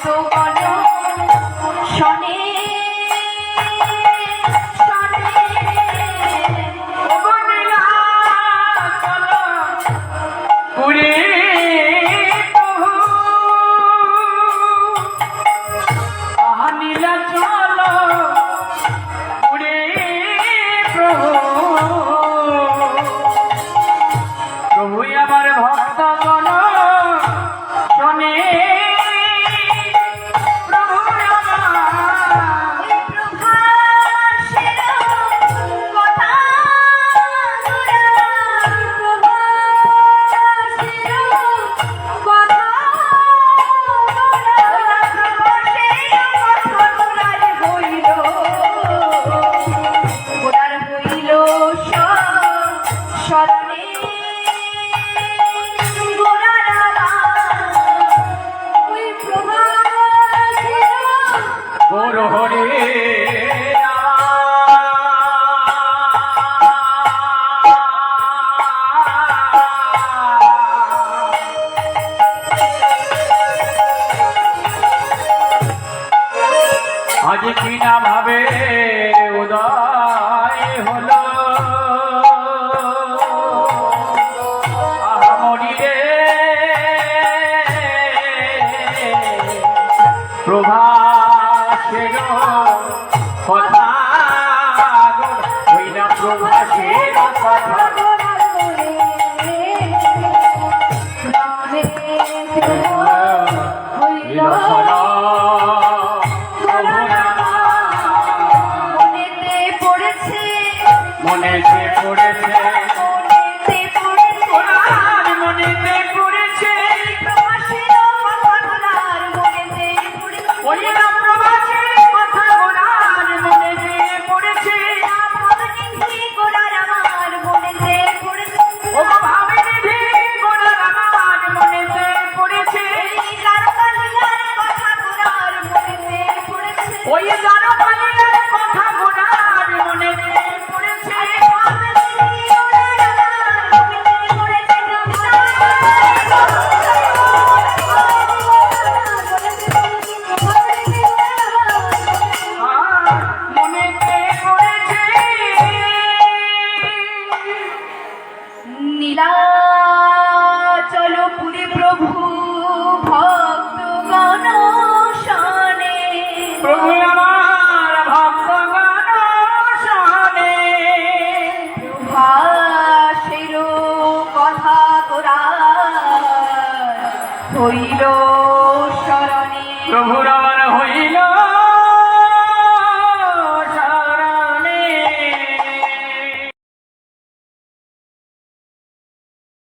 আমার ভক্ত আজ কি না ভাবে উদয় হলো। প্রভাসের কথা হইনা মনে যে পড়েছে নীলাচল পুরী প্রভু ভক্ত গণ শনে প্রভু আমার ভক্তগণ শোনে ভাষের কথা তোরা হইল শরণে। প্রভুর আমার হইল